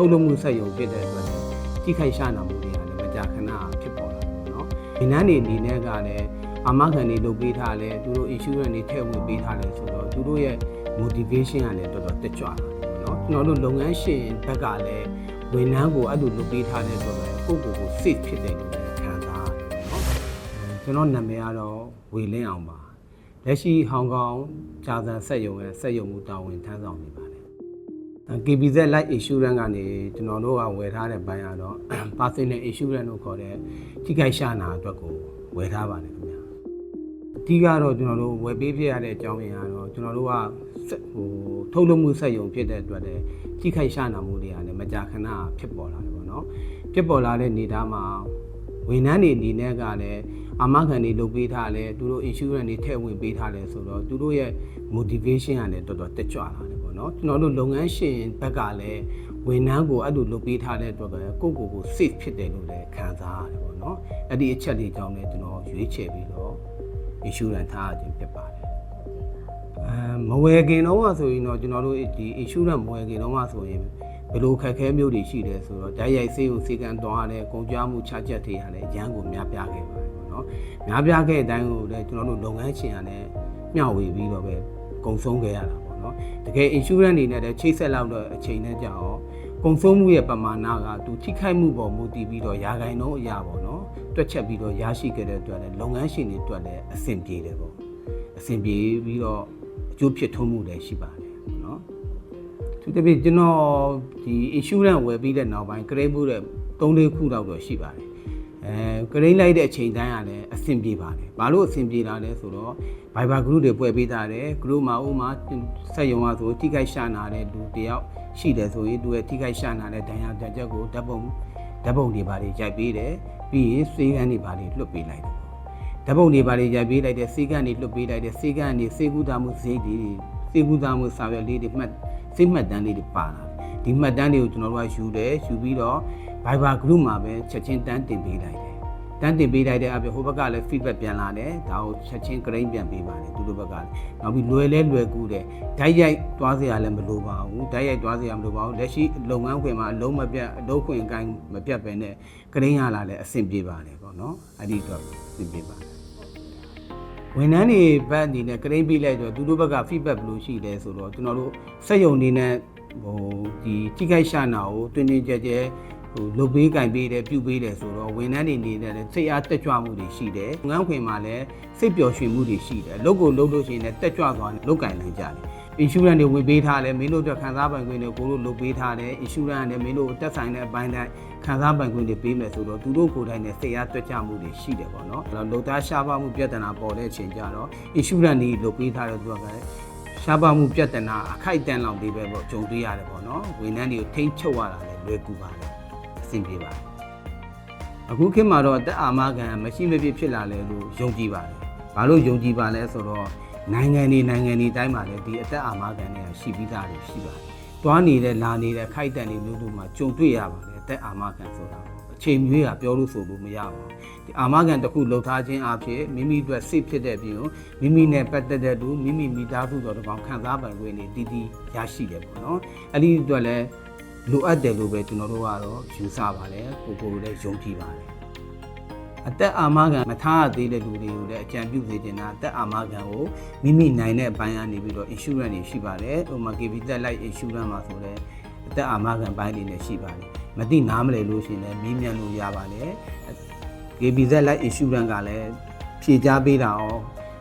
ထုတ်လုပ်မှုဆက်ရုံဖြစ်တဲ့အတွက်လည်းကြီးခိုက်ရှာနာမှုတွေကလည်းမကြာခဏဖြစ်ပေါ်လာတယ်နော်။ဒီနန်းနေအနေနဲ့ကလည်းအာမခံတွေလုပ်ပေးထားလဲသူတို့ insurance တွေထည့်ဝင်ပေးထားလဲဆိုတော့သူတို့ရဲ့ motivation ကလည်းတော်တော်တက်ကြွလာတယ်နော်ကျွန်တော်တို့လုပ်ငန်းရှင်ဘက်ကလည်းဝန်ထမ်းကိုအဲ့လိုလုပ်ပေးထားတဲ့ဆိုတော့ကိုယ့်ကိုယ်ကို safe ဖြစ်တယ်လို့လည်းခံစားရတယ်နော်အဲကျွန်တော်နာမည်ကတော့ဝေလင်းအောင်ပါလက်ရှိဟောင်ကောင်ဂျာဇန်ဆက်ယုံရဲ့ဆက်ယုံမှုတာဝန်ထမ်းဆောင်နေပါတယ်အဲ KBZ Life Insurance ကနေကျွန်တော်တို့ကဝယ်ထားတဲ့ဘိုင်းကတော့ personal insurance လို့ခေါ်တဲ့ထိခိုက်ရှာနာအတွက်ကိုဝယ်ထားပါတယ်ခင်ဗျာအဓိကတော့ကျွန်တော်တို့ဝယ်ပေးဖြစ်ရတဲ့အကြောင်းရင်းကတော့ကျွန်တော်တို့ကစက်ဟိုထုတ်လုပ်မှုစက်ရုံဖြစ်တဲ့အတွက်လည်းကြီးခိုက်ရှာနာမှုတွေကလည်းမကြာခဏဖြစ်ပေါ်လာတယ်ပေါ့နော်ဖြစ်ပေါ်လာတဲ့နေသားမှာဝန်ထမ်းတွေအနေနဲ့ကလည်းအာမခံတွေလုပ်ပေးထားလဲသူတို့ insurance တွေထည့်ဝင်ပေးထားလဲဆိုတော့သူတို့ရဲ့ motivation ကလည်းတော်တော်တက်ကြွလာတယ်ပေါ့ နော်ကျွန်တော်တို့လုပ်ငန်းရှင်ဘက်ကလည်းဝန်ထမ်းကိုအဲ့လိုလုပ်ပေးထားတဲ့အတွက်လည်းကိုယ့်ကိုယ်ကို safe ဖြစ်တယ်လို့လည်းခံစားရတယ်ပေါ့နော်အဲ့ဒီအချက်လေးကြောင့်လည်းကျွန်တော်ရွေးချယ်ပြီးတော့ insurance ထားရခြင်းဖြစ်ပါတယ်အဲမဝယ်ခင်တော့ဆိုရင်တော့ကျွန်တော်တို့ဒီ insurance မဝယ်ခင်တော့ဆိုရင်ဘယ်လိုခက်ခဲမျိုးတွေရှိတယ်ဆိုတော့ဓာတ်ရိုက်ဆေးကိုစေကန်တွားရတယ်ကုန်ကြမှုချချက်တွေရတယ်ရန်ကိုများပြားခဲ့ပါတယ်ပေါ့နော်များပြားခဲ့တဲ့အတိုင်းကိုလည်းကျွန်တော်တို့လုပ်ငန်းရှင်ရတယ်မျှဝေပြီးတော့ပဲကုန်ဆုံးခဲ့ရတာ ပေါ့နော်တကယ် insurance တွေနဲ့လည်းချိတ်ဆက်လောက်တော့အချိန်နဲ့ကြာအောင်ကုန်ဆုံးမှုရဲ့ပမာဏကသူထိခိုက်မှုပေါ်မူတည်ပြီးတော့ရာဂိုင်နှုန်းအရာပေါ့နော်တွက်ချက်ပြီးတော့ရရှိခဲ့တဲ့အတွက်လည်းလုပ်ငန်းရှင်တွေအတွက်လည်းအဆင်ပြေတယ်ပေါ့အဆင်ပြေပြီးတော့အကျိုးဖြစ်ထွန်းမှုလည်းရှိပါတယ်ပေါ့နော်သူတပည့်ကျွန်တော်ဒီ insurance ဝယ်ပြီးတဲ့နောက်ပိုင်း claim မှုတဲ့3-4ခုတော့တော့ရှိပါတယ် အဲ claim လိုက်တဲ့အချိန်တိုင်းကလည်းအဆင်ပြေပါတယ်ဘာလို့အဆင်ပြေလာလဲဆိုတော့ Viber group တွေဖွဲ့ပေးထားတယ် group မှာဥမာစက်ရုံကဆိုထိခိုက်ရှာနာတဲ့လူတယောက်ရှိတယ်ဆိုရင်သူရဲ့ထိခိုက်ရှာနာတဲ့ဒဏ်ရာကြချက်ကိုဓာတ်ပုံဓာတ်ပုံတွေပါတွေရိုက်ပေးတယ်ပြီးရင်စေကန်းတွေပါတွေလွတ်ပေးလိုက်တယ်ဓာတ်ပုံတွေပါတွေရိုက်ပေးလိုက်တဲ့စေကန်းတွေလွတ်ပေးလိုက်တဲ့စေကန်းတွေစေကူတာမှုဈေးတွေစေကူတာမှုစာရွက်လေးတွေမှတ်စိတ်မှတ်တမ်းလေးတွေပါလာတယ်ဒီမှတ်တမ်းတွေကိုကျွန်တော်တို့ကယူတယ်ယူပြီးတော့ Viber group မှာပဲချက်ချင်းတန်းတင်ပေးလိုက်တယ်တန်းတင်ပေးလိုက်တဲ့အပြင်ဟိုဘက်ကလည်း feedback ပြန်လာတယ်ဒါကိုချက်ချင်း grain ပြန်ပေးပါတယ်သူတို့ဘက်ကလည်းနောက်ပြီးလွယ်လဲလွယ်ကူတယ်ဓာတ်ရိုက်သွားစရာလည်းမလိုပါဘူးဓာတ်ရိုက်သွားစရာမလိုပါဘူးလက်ရှိလုပ်ငန်းခွင်မှာအလုံးမပြတ်အလုပ်ခွင်အကိုင်းမပြတ်ပဲနဲ့ grain ရလာလည်းအဆင်ပြေပါတယ်ပေါ့နော်အဲ့ဒီတော့အဆင်ပြေပါတယ်ဝန်ထမ်းတွေဘက်အနေနဲ့ grain ပေးလိုက်တော့သူတို့ဘက်က feedback ဘယ်လိုရှိလဲဆိုတော့ကျွန်တော်တို့စက်ယုံနေနဲ့ဟိုဒီထိခိုက်ရှာနာကိုတွင်တွင်ကြဲကြဲ ဟိုလုတ်ပေးကင်ပေးတယ်ပြုတ်ပေးတယ်ဆိုတော့ဝန်ထမ်းတွေနေနဲ့လည်းစိတ်အားတက်ကြွမှုတွေရှိတယ်ငန်းခွင်မှာလည်းစိတ်ပျော်ရွှင်မှုတွေရှိတယ်လုတ်ကိုလုတ်လို့ရှိရင်လည်းတက်ကြွသွားလုတ်ကင်နိုင်ကြတယ် insurance တွေဝင်ပေးထားတယ်မင်းတို့အတွက်ခံစားပိုင်ခွင့်တွေကိုတို့လုတ်ပေးထားတယ် insurance ကလည်းမင်းတို့တက်ဆိုင်တဲ့အပိုင်းတိုင်းခံစားပိုင်ခွင့်တွေပေးမယ်ဆိုတော့သူတို့ကိုယ်တိုင်နဲ့စိတ်အားတက်ကြမှုတွေရှိတယ်ပေါ့နော်အဲ့တော့လုတ်သားရှားပါမှုပြဿနာပေါ်တဲ့အချိန်ကျတော့ insurance တွေလုတ်ပေးထားတဲ့သူကလည်းရှားပါမှုပြဿနာအခိုက်အတန့်လောက်တွေပဲပေါ့ဂျုံတွေ့ရတယ်ပေါ့နော်ဝန်ထမ်းတွေကိုထိန်းချုပ်ရတာလည်းလွယ်ကူပါတယ်အ ဆင်ပြေပါတယ်အခုခေတ်မှာတော့အသက်အာမခံမရှိမဖြစ်ဖြစ်လာလဲလို့ယုံကြည်ပါတယ်ဘာလို့ယုံကြည်ပါလဲဆိုတော့နိုင်ငံတွေနိုင်ငံတွေတိုင်းမှာလည်းဒီအသက်အာမခံတွေကရှိပြီးသားတွေရှိပါတယ်တွားနေတဲ့လာနေတဲ့ခိုက်တန်တွေမျိုးတို့မှာကြုံတွေ့ရပါတယ်အသက်အာမခံဆိုတာအချိန်မျိုးကပြောလို့ဆိုလို့မရပါဘူးဒီအာမခံတစ်ခုလှုပ်ထားခြင်းအဖြစ်မိမိအတွက်စိတ်ဖြစ်တဲ့ပြင်ကိုမိမိနဲ့ပတ်သက်တဲ့သူမိမိမိသားစုတော်တစ်ကောင်ခံစားပိုင်ခွင့်တွေတည်တည်ရရှိတယ်ပေါ့နော်အဲ့ဒီအတွက်လည်း လိုအပ်တယ်လို့ပဲကျွန်တော်တို့ကတော့ယူဆပါတယ်ကိုကိုလည်းယုံကြည်ပါတယ်အသက်အာမခံမထားရသေးတဲ့လူတွေကိုလည်းအကြံပြုစေချင်တာအသက်အာမခံကိုမိမိနိုင်တဲ့အပိုင်းကနေပြီးတော့ insurance တွေရှိပါတယ်ဟိုမှာ KB သက်လိုက် insurance မှာဆိုလည်းအသက်အာမခံပိုင်းတွေလည်းရှိပါတယ်မသိနားမလည်လို့ရှိရင်လည်းမေးမြန်းလို့ရပါတယ် KB သက်လိုက် insurance ကလည်းဖြည့်ချပေးတာရော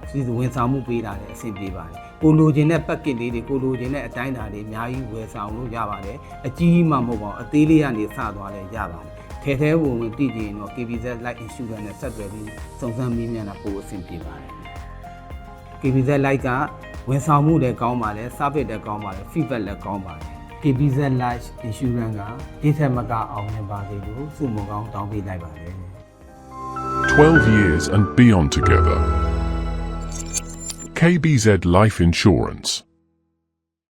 စီစဉ်ဝန်ဆောင်မှုပေးတာလည်းအဆင်ပြေပါတယ် ကိုလိုချင်တဲ့ package လေးတွေကိုလိုချင်တဲ့အတိုင်းအတာတွေအများကြီးဝယ်ဆောင်လို့ရပါတယ်အကြီးကြီးမှမဟုတ်ပါဘူးအသေးလေးကနေစသွားလည်းရပါတယ်ထဲထဲဝင်ဝင်တည်ကြည့်ရင်တော့ KBZ Light Insurance နဲ့ဆက်သွယ်ပြီးစုံစမ်းမေးမြန်းတာပိုအဆင်ပြေပါတယ် KBZ Light ကဝန်ဆောင်မှုလည်းကောင်းပါတယ် service လည်းကောင်းပါတယ် feedback လည်းကောင်းပါတယ် KBZ Light Insurance ကဒီထက်မကအောင်မြင်ပါစေလို့စုမကောင်းတောင်းပေးလိုက်ပါတယ်12 years and beyond together. KBZ Life Insurance.